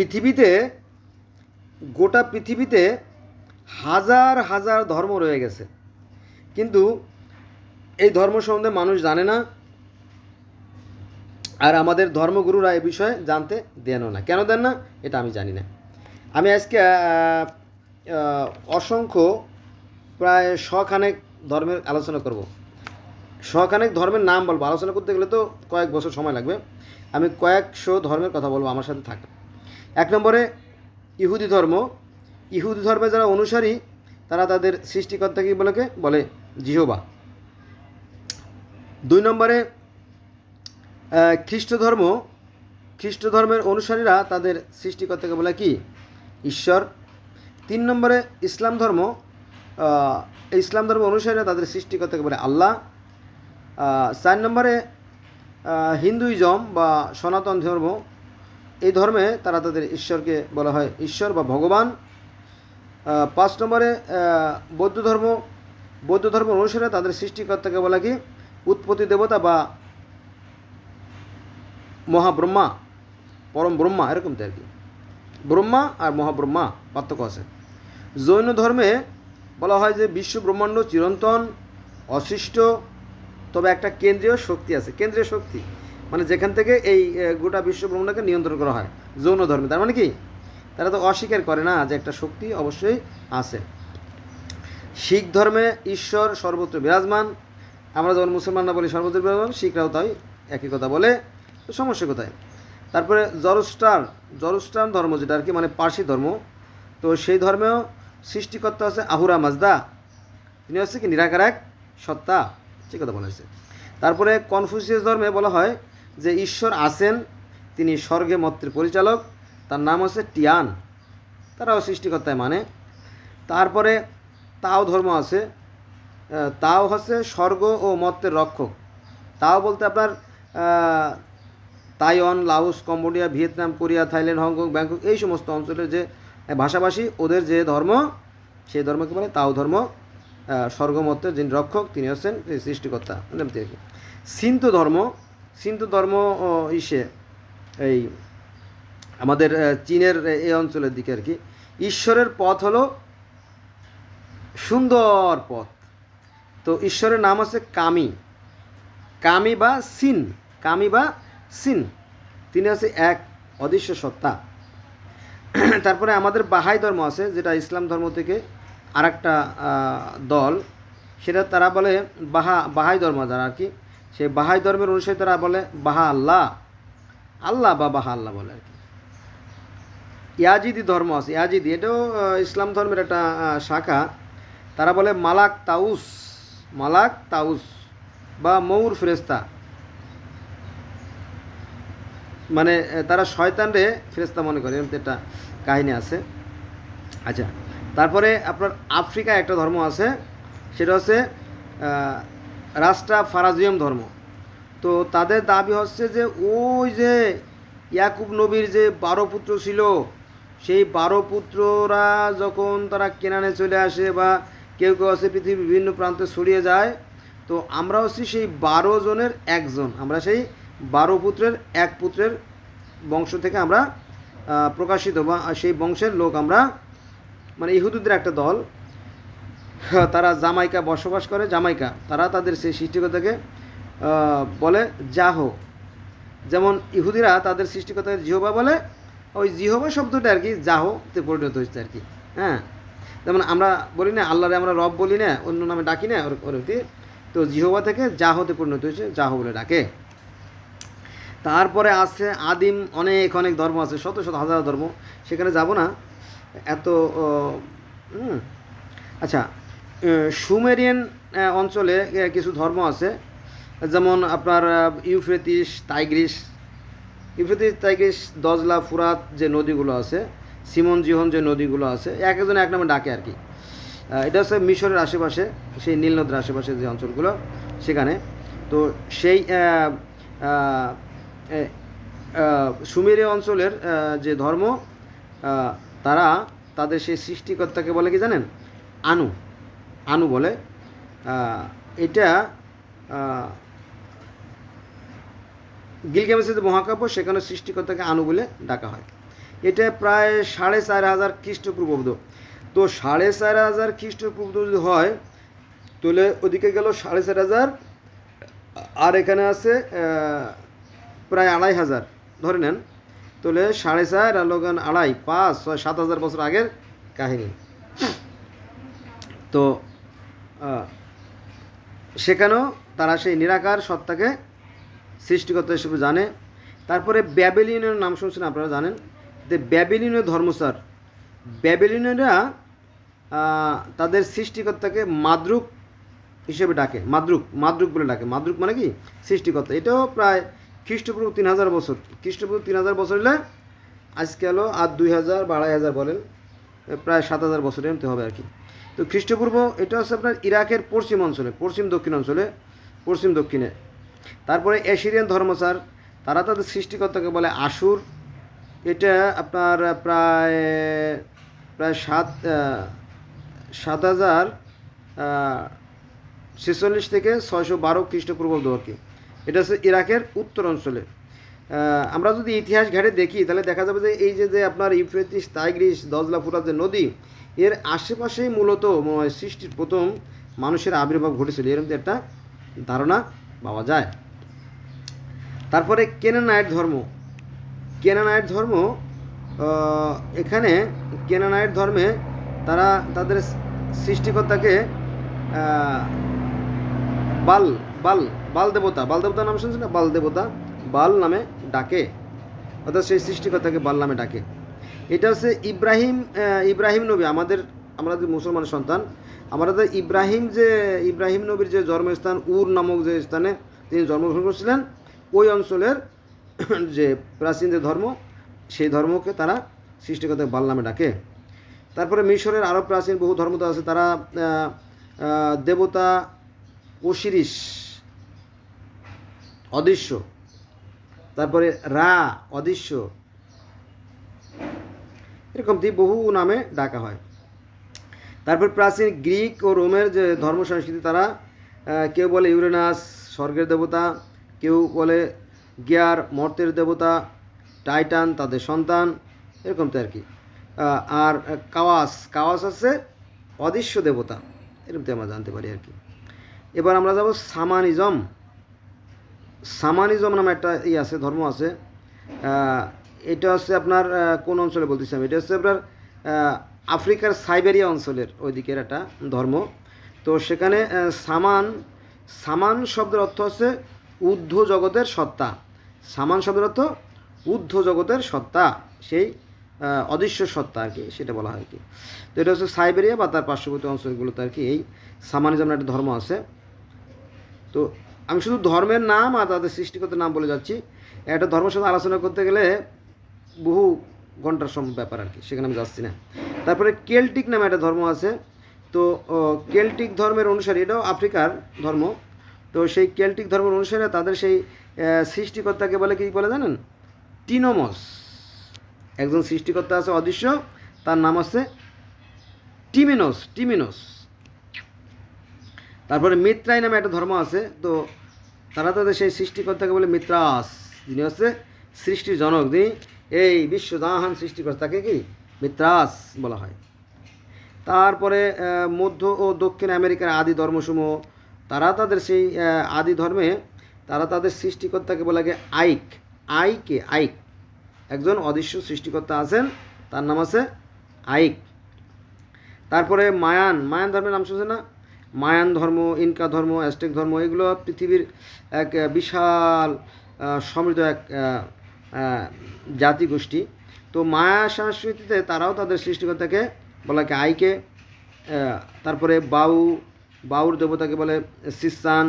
পৃথিবীতে, গোটা পৃথিবীতে হাজার হাজার ধর্ম রয়ে গেছে। কিন্তু এই ধর্ম সম্বন্ধে মানুষ জানে না আর আমাদের ধর্মগুরুরা এ বিষয়ে জানতে দেনও না। কেন দেন না? এটা আমি জানি না। আমি আজকে অসংখ্য প্রায় শখানেক ধর্মের আলোচনা করব। শখানেক ধর্মের নাম বলব। আলোচনা করতে গেলে তো কয়েক বছর সময় লাগবে। আমি কয়েকশো ধর্মের কথা বলব আমার সাথে থাকে এক নম্বরে ইহুদি ধর্ম। ইহুদি ধর্মের যারা অনুসারী, তারা তাদের সৃষ্টিকর্তাকে বলেকে? বলে জিহবা। দুই নম্বরে খ্রিস্ট ধর্ম। খ্রিস্ট ধর্মের অনুসারীরা তাদের সৃষ্টিকর্তাকে বলে কি? ঈশ্বর। তিন নম্বরে, ইসলাম ধর্ম। ইসলাম ধর্ম অনুসারীরা তাদের সৃষ্টিকর্তাকে বলে আল্লাহ। চার নম্বরে হিন্দুইজম বা সনাতন ধর্ম। এই ধর্মে তারা তাদের ঈশ্বরকে বলা হয় ঈশ্বর বা ভগবান। পাঁচ নম্বরে বৌদ্ধ ধর্ম বৌদ্ধ ধর্ম অনুসারে তাদের সৃষ্টিকর্তাকে বলা কি? উৎপত্তি দেবতা বা মহাব্রহ্মা, পরম ব্রহ্মা, এরকম তো আর কি। ব্রহ্মা আর মহাব্রহ্মা পার্থক্য আছে। জৈন ধর্মে বলা হয় যে বিশ্ব ব্রহ্মাণ্ড চিরন্তন, অসৃষ্ট, তবে একটা কেন্দ্রীয় শক্তি আছে। কেন্দ্রীয় শক্তি। মানে যেখান থেকে এই গোটা বিশ্ব ব্রহ্মাণ্ডকে নিয়ন্ত্রণ করা হয়, যৌন ধর্মে। তার মানে কি? তারা তো অস্বীকার করে না যে একটা শক্তি অবশ্যই আছে। শিখ ধর্মে ঈশ্বর সর্বত্র বিরাজমান। আমরা যখন মুসলমানরা বলি সর্বত্র বিরাজমান, শিখরাও তাই একই কথা বলে সমস্যা কোথায়? তারপরে জরস্টার জরস্টান ধর্ম যেটা আর কি মানে পার্সি ধর্ম, তো সেই ধর্মেও সৃষ্টিকর্তা আছে আহুরা মাজদা। তিনি হচ্ছে কি? নিরাকার এক সত্তা। সে কথা বলা হয়েছে তারপরে কনফুসিয়াস ধর্মে বলা হয় যে ঈশ্বর আছেন, তিনি স্বর্গে মত্রের পরিচালক, তার নাম হচ্ছে টিয়ান। তারাও সৃষ্টিকর্তায় মানে। তারপরে তাও ধর্ম আছে তাও হচ্ছে স্বর্গ ও মত্তের রক্ষক। তাও বলতে আপনার Taiwan, Laos, Cambodia, Vietnam, Korea, Thailand, Hong Kong, Bangkok এই সমস্ত অঞ্চলের যে ভাষাভাষী, ওদের যে ধর্ম, সেই ধর্মকে বলে তাও ধর্ম স্বর্গমত্তের যিনি রক্ষক, তিনি হচ্ছেন সৃষ্টিকর্তা। কি সিন্ত ধর্ম সিন্ত ধর্ম ইসে, এই, আমাদের চীনের এই অঞ্চলের দিকে আর কি। ঈশ্বরের পথ হলো সুন্দর পথ। তো ঈশ্বরের নাম হচ্ছে কামি। কামি বা সিন। কামি বা সিন। তিনি আছে এক অদৃশ্য সত্তা। তারপরে আমাদের বাহাই ধর্ম আছে, যেটা ইসলাম ধর্ম থেকে আর একটা দল। সেটা তারা বলে বাহা, বাহাই ধর্ম যারা আর কি। সেই বাহাই ধর্মের অনুসারী তারা বলে, বাহা আল্লাহ। আল্লাহ বা বাহা আল্লাহ বলে আর কি। ইয়াজিদি ধর্ম আছে। ইয়াজিদি, এটাও ইসলাম ধর্মের একটা শাখা। তারা বলে, মালাক তাউস। মালাক তাউস বা মৌর ফেরেস্তা মানে তারা শয়তানরে ফেরেস্তা মনে করে একটা কাহিনী আছে। আচ্ছা তারপরে আপনার আফ্রিকায় একটা ধর্ম আছে, সেটা হচ্ছে আহ, রাস্ট্রা ফারাজিয়াম ধর্ম। তো তাদের দাবি হচ্ছে যে ওই যে ইয়াকুব নবীর যে বারো পুত্র ছিল সেই বারো পুত্ররা যখন তারা কেনানে চলে আসে বা কেউ কেউ আছে পৃথিবীর বিভিন্ন প্রান্তে ছড়িয়ে যায় তো আমরা হচ্ছি সেই বারো জনের একজন। আমরা সেই বারো পুত্রের এক পুত্রের বংশ থেকে আমরা প্রকাশিত বা সেই বংশের লোক আমরা মানে ইহুদুদের একটা দল। তারা জামাইকা বসবাস করে জামাইকা। তারা তাদের সেই সৃষ্টিকর্তাকে আহ, বলে জাহ যেমন ইহুদিরা তাদের সৃষ্টিকর্তাকে জিহবা বলে ওই জিহবা শব্দটা আর কি জাহতে পরিণত হচ্ছে আর কি। হ্যাঁ যেমন আমরা বলি না আল্লাহরে আমরা রব বলি না অন্য নামে ডাকি না ওর ওরকম তো জিহবা থেকে জাহতে পরিণত হয়েছে জাহ বলে ডাকে। তারপরে আছে আদিম অনেক অনেক ধর্ম আছে শত শত হাজার ধর্ম। সেখানে যাব না। এত আচ্ছা সুমেরিয়ান অঞ্চলে কিছু ধর্ম আছে। যেমন আপনার আহ, ইউফ্রেটিস টাইগ্রিস ইউফ্রেটিস টাইগ্রিস দজলা ফুরাত যে নদীগুলো আছে সিমন জিহন যে নদীগুলো আছে এক একজন এক নামে ডাকে আর কি। এটা হচ্ছে মিশরের আশেপাশে সেই নীল নদের আশেপাশে যে অঞ্চলগুলো সেখানে। তো সেই সুমেরীয় অঞ্চলের যে ধর্ম তারা তাদের সেই সৃষ্টিকর্তাকে বলে কি জানেন? আনু। আনু বলে এটা যে মহাকাব্য, সেখানে সৃষ্টিকর্তাকে আনু বলে ডাকা হয়। এটা প্রায় সাড়ে চার হাজার খ্রিস্টপূর্বাব্দ। তো সাড়ে চার হাজার খ্রিস্টপূর্বাব্দ যদি হয়, তাহলে ওদিকে গেল সাড়ে চার হাজার, আর এখানে আছে প্রায় আড়াই হাজার। ধরে নেন, তাহলে সাড়ে চার আর লোকান আড়াই, পাঁচ, ছয়, সাত হাজার বছর আগের কাহিনী। তো সেখানেও তারা সেই নিরাকার সত্তাকে সৃষ্টিকর্তা হিসেবে জানে। তারপরে ব্যাবেলিয়নের নাম শুনছেন আপনারা জানেন? যে ব্যাবেলিয়নের ধর্মসার ব্যাবেলিয়নেরা আহ, তাদের সৃষ্টিকর্তাকে মাদ্রুক হিসেবে ডাকে। মাদ্রুক মাদ্রুক বলে ডাকে। মাদ্রুক মানে কি? সৃষ্টিকর্তা। এটাও প্রায় খ্রিস্টপূর্ব তিন হাজার বছর। খ্রিস্টপূর্ব তিন হাজার বছর হলে আজকে হলো আর দুই হাজার বা আড়াই হাজার বলেন। প্রায় সাত হাজার বছরের মতো হবে আর কি। তো খ্রিস্টপূর্ব, এটা হচ্ছে আপনার ইরাকের পশ্চিম অঞ্চলে, পশ্চিম দক্ষিণ অঞ্চলে, পশ্চিম দক্ষিণে। তারপরে এশিরিয়ান ধর্মচার, তারা তাদের সৃষ্টিকর্তাকে বলে আসুর এটা আপনার প্রায় প্রায় সাত সাত হাজার ছেচল্লিশ থেকে ছয়শো বারো খ্রিস্টপূর্বাব্দ আর কি। এটা হচ্ছে ইরাকের উত্তর অঞ্চলে। আমরা যদি ইতিহাস ঘাটে দেখি, তাহলে দেখা যাবে যে এই যে যে আপনার ইউফ্রেটিস, টাইগ্রিস দজলা ফুরাত যে নদী, এর আশেপাশেই মূলত সৃষ্টির প্রথম মানুষের আবির্ভাব ঘটেছিল। এরকম একটা ধারণা পাওয়া যায়। তারপরে কেনানায়ের ধর্ম। কেনানায়ের ধর্ম এখানে কেনানায়ের ধর্মে তারা তাদের সৃষ্টিকর্তাকে বাল বাল বাল দেবতা। বাল দেবতার নাম শুনছেন না? বাল দেবতা। বাল নামে ডাকে, অর্থাৎ সেই সৃষ্টিকর্তাকে বাল নামে ডাকে। এটা হচ্ছে ইব্রাহিম ইব্রাহিম নবী, আমাদের, আমরা যে মুসলমান সন্তান আমাদের ইব্রাহিম যে, ইব্রাহিম নবীর যে জন্মস্থান, উর নামক যে স্থানে তিনি জন্মগ্রহণ করেছিলেন, ওই অঞ্চলের যে প্রাচীন যে ধর্ম, সেই ধর্মকে তারা সৃষ্টিকর্তাকে বাল নামে ডাকে। তারপরে মিশরের আরও প্রাচীন বহু ধর্ম তো আছে, তারা দেবতা ওশিরিস অদৃশ্য। তারপরে রা, অদৃশ্য। এরকম দিয়ে বহু নামে ডাকা হয়। তারপর প্রাচীন গ্রিক ও রোমের যে ধর্ম সংস্কৃতি তারা কেউ বলে ইউরেনাস, স্বর্গের দেবতা, কেউ বলে গিয়ার, মর্তের দেবতা, টাইটান, তাদের সন্তান এরকম তো আর কি। আর কাওয়াস কাওয়াস আছে অদৃশ্য দেবতা এরকম তো আমরা জানতে পারি আর কি। এবার আমরা যাব সামানিজম। সামানিজম নামে একটা ই আছে, ধর্ম আছে। এটা হচ্ছে আপনার কোন অঞ্চলে বলতেছি আমি? এটা হচ্ছে আপনার আফ্রিকার সাইবেরিয়া অঞ্চলের ওই দিকের একটা ধর্ম। তো সেখানে সামান সামান শব্দের অর্থ হচ্ছে ঊর্ধ্ব জগতের সত্তা। সামান শব্দের অর্থ ঊর্ধ্ব জগতের সত্তা, সেই অদৃশ্য সত্তা আর কি, সেটা বলা হয় কি। তো এটা হচ্ছে সাইবেরিয়া বা তার পার্শ্ববর্তী অঞ্চলগুলোতে আর কি এই সামানিজম একটা ধর্ম আছে। তো আমি শুধু ধর্মের নাম আর তাদের সৃষ্টিকর্তার নাম বলে যাচ্ছি। একটা ধর্মের সাথে আলোচনা করতে গেলে বহু ঘণ্টার সম ব্যাপার আর কি, সেখানে আমি যাচ্ছি না। তারপরে কেল্টিক নামে একটা ধর্ম আছে। তো কেল্টিক ধর্মের অনুসারে, এটাও আফ্রিকার ধর্ম। তো সেই কেল্টিক ধর্মের অনুসারে তাদের সেই সৃষ্টিকর্তাকে বলে কি বলে জানেন? টিনোমস। একজন সৃষ্টিকর্তা আছে, অদৃশ্য, তার নাম আছে টিমিনোস টিমিনোস। তারপরে মিত্রাই নামে একটা ধর্ম আছে। তো তারা তাদের সেই সৃষ্টিকর্তাকে বলে মিত্রাস, যিনি হচ্ছে সৃষ্টির জনক, যিনি এই বিশ্বজাহান সৃষ্টিকর্তাকে কি? মিত্রাস বলা হয়। তারপরে মধ্য ও দক্ষিণ আমেরিকার আদি ধর্মসমূহ, তারা তাদের সেই আদি ধর্মে তারা তাদের সৃষ্টিকর্তাকে বলে আইক, আইকে, আইক। একজন অদৃশ্য সৃষ্টিকর্তা আছেন, তার নাম আছে আইক। তারপরে মায়ান মায়ান ধর্মের নাম শুনছে না? মায়ান ধর্ম, ইনকা ধর্ম, অ্যাস্টেক ধর্ম, এগুলো পৃথিবীর এক বিশাল সমৃদ্ধ এক জাতিগোষ্ঠী। তো মায়া সংস্কৃতিতে তারাও তাদের সৃষ্টিকর্তাকে বলা হয় আইকে তারপরে বাউ, বাউর দেবতাকে বলে সিসান,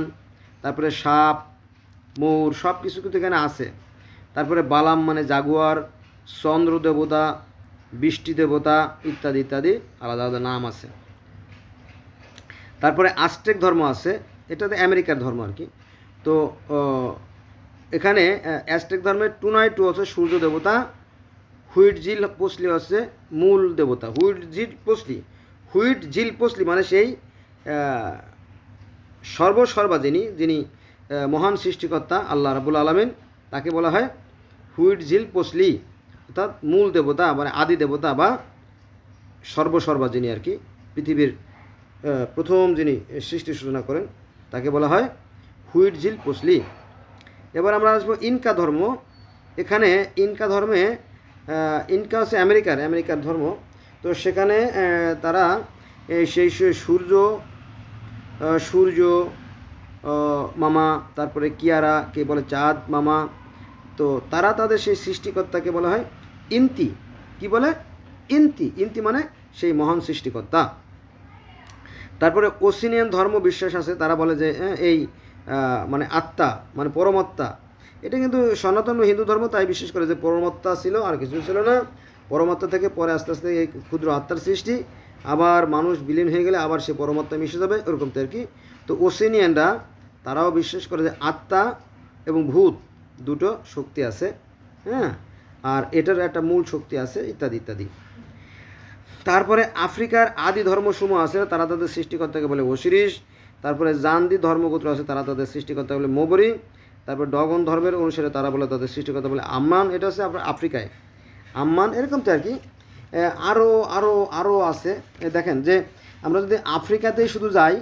তারপরে সাপ ময়ূর সব কিছু কিন্তু এখানে আছে। তারপরে বালাম মানে জাগুয়ার, চন্দ্র দেবতা, বৃষ্টি দেবতা, ইত্যাদি ইত্যাদি, আলাদা আলাদা নাম আছে। তারপরে আস্টেক ধর্ম আছে, এটা তো আমেরিকার ধর্ম আর কি। তো এখানে অ্যাস্টেক ধর্মের টুনাই টু আছে সূর্য দেবতা, হুইট ঝিল পোসলি হচ্ছে মূল দেবতা, হুইট ঝিল পোসলি, হুইট ঝিল পোসলি মানে সেই সর্বসর্বা যিনি যিনি মহান সৃষ্টিকর্তা আল্লাহ রাবুল আলমিন, তাকে বলা হয় হুইট ঝিল পোসলি, অর্থাৎ মূল দেবতা মানে আদি দেবতা বা সর্বসর্বা যিনি আর কি, পৃথিবীর প্রথম যিনি সৃষ্টি সূচনা করেন, তাকে বলা হয় হুইট হুইটঝিল পোসলি। এবার আমরা আসব ইনকা ধর্ম। এখানে ইনকা ধর্মে ইনকা হচ্ছে আমেরিকার আমেরিকার ধর্ম। তো সেখানে তারা সেই সূর্য সূর্য মামা, তারপরে কিয়ারা, কে বলে চাঁদ, মামা। তো তারা তাদের সেই সৃষ্টিকর্তাকে বলা হয় ইন্তি। কি বলে? ইন্তি। ইন্তি মানে সেই মহান সৃষ্টিকর্তা। তারপরে ওসিনিয়ান ধর্ম বিশ্বাস আছে তারা বলে যে হ্যাঁ, এই মানে আত্মা মানে পরমাত্মা। এটা কিন্তু সনাতন হিন্দু ধর্ম তাই বিশ্বাস করে যে পরমাত্মা ছিল আর কিছু ছিল না। পরমাত্মা থেকে পরে আস্তে আস্তে এই ক্ষুদ্র আত্মার সৃষ্টি আবার মানুষ বিলীন হয়ে গেলে আবার সে পরমাত্মা মিশে যাবে ওরকম তো আর কি। তো ওসিনিয়ানরা তারাও বিশ্বাস করে যে আত্মা এবং ভূত দুটো শক্তি আছে হ্যাঁ? আর এটার একটা মূল শক্তি আছে ইত্যাদি ইত্যাদি। তারপরে আফ্রিকার আদি ধর্মসমূহ আছে, তারা তাদের সৃষ্টিকর্তাকে বলে ওসিরিস তারপরে জান্দি ধর্মগোত্র আছে, তারা তাদের সৃষ্টিকর্তা বলে মোবরি তারপর ডগন ধর্মের অনুসারে তারা বলে তাদের সৃষ্টিকর্তা বলে আম্মান। এটা হচ্ছে আপনার আফ্রিকায়। আম্মান এরকম তো আর কি। আরও আরও আরও আছে। দেখেন যে আমরা যদি আফ্রিকাতেই শুধু যাই,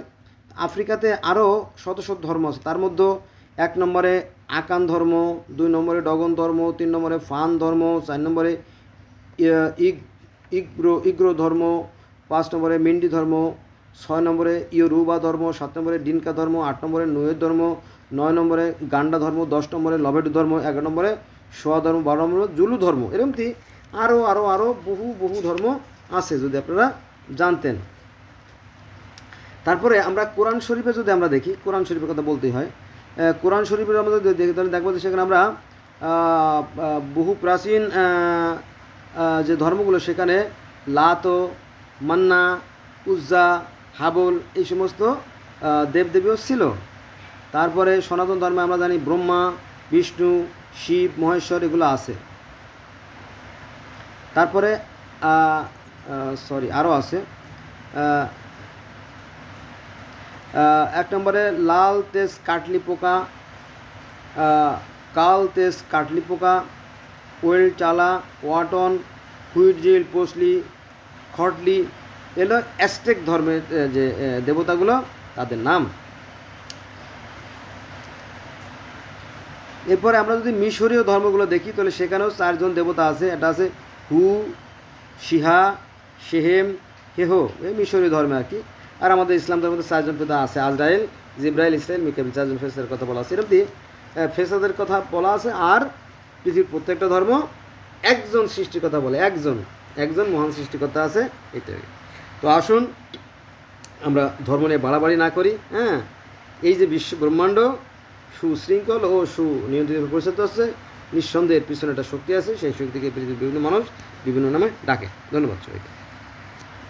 আফ্রিকাতে আরও শত শত ধর্ম আছে। তার মধ্যে এক নম্বরে আকান ধর্ম, দুই নম্বরে ডগন ধর্ম, তিন নম্বরে ফান ধর্ম, চার নম্বরে ইগ ইগ্রো ইগ্রো ধর্ম, পাঁচ নম্বরে মিন্ডি ধর্ম, ছয় নম্বরে ইয়োরুবা ধর্ম, সাত নম্বরে ডিনকা ধর্ম, আট নম্বরে নুয়ের ধর্ম, নয় নম্বরে গান্ডা ধর্ম, দশ নম্বরে লবেডু ধর্ম, এগারো নম্বরে সোয়া ধর্ম, বারো নম্বরে জুলু ধর্ম এরকমটি আরও আরও আরও বহু বহু ধর্ম আছে যদি আপনারা জানতেন। তারপরে আমরা কোরআন শরীফে যদি আমরা দেখি, কোরআন শরীফের কথা বলতেই হয় কোরআন শরীফের আমরা যদি দেখি, তাহলে দেখব যে সেখানে আমরা বহু প্রাচীন যে ধর্মগুলো সেখানে লাত, মান্না, উজ্জা, হাবল এই সমস্ত দেবদেবীও ছিল। তারপরে সনাতন ধর্মে আমরা জানি ব্রহ্মা, বিষ্ণু, শিব, মহেশ্বর এগুলো আছে। তারপরে সরি আরও আছে। এক নম্বরে লাল তেজ কাটলি পোকা কাল তেজ কাটলি পোকা ওয়েল চালা, ওয়াটন হুইটজিল পোসলি, খটলি এগুলো অ্যাস্টেক ধর্মের যে দেবতাগুলো, তাদের নাম। এরপরে আমরা যদি মিশরীয় ধর্মগুলো দেখি, তাহলে সেখানেও চারজন দেবতা আছে। এটা আছে হু, শিহা, শেহেম, হেহো, এই মিশরীয় ধর্মে আর কি। আর আমাদের ইসলাম ধর্মে চারজন পিতা আছে, আজরাইল, জিব্রাইল, ইসরাইল মিকাবিল চারজন ফেসাদের কথা বলা আছে। এরকম ফেসাদের কথা বলা আছে। আর পৃথিবীর প্রত্যেকটা ধর্ম একজন সৃষ্টির কথা বলে, একজন একজন মহান সৃষ্টিকর্তা আছে, এটাই। তো আসুন, আমরা ধর্ম নিয়ে বাড়াবাড়ি না করি হ্যাঁ? এই যে বিশ্ব ব্রহ্মাণ্ড, সুশৃঙ্খল ও সুনিয়ন্ত্রিত পরিচিত হচ্ছে নিঃসন্দেহের পিছনে একটা শক্তি আছে, সেই শক্তিকে পৃথিবীর বিভিন্ন মানুষ বিভিন্ন নামে ডাকে। ধন্যবাদ সবাইকে।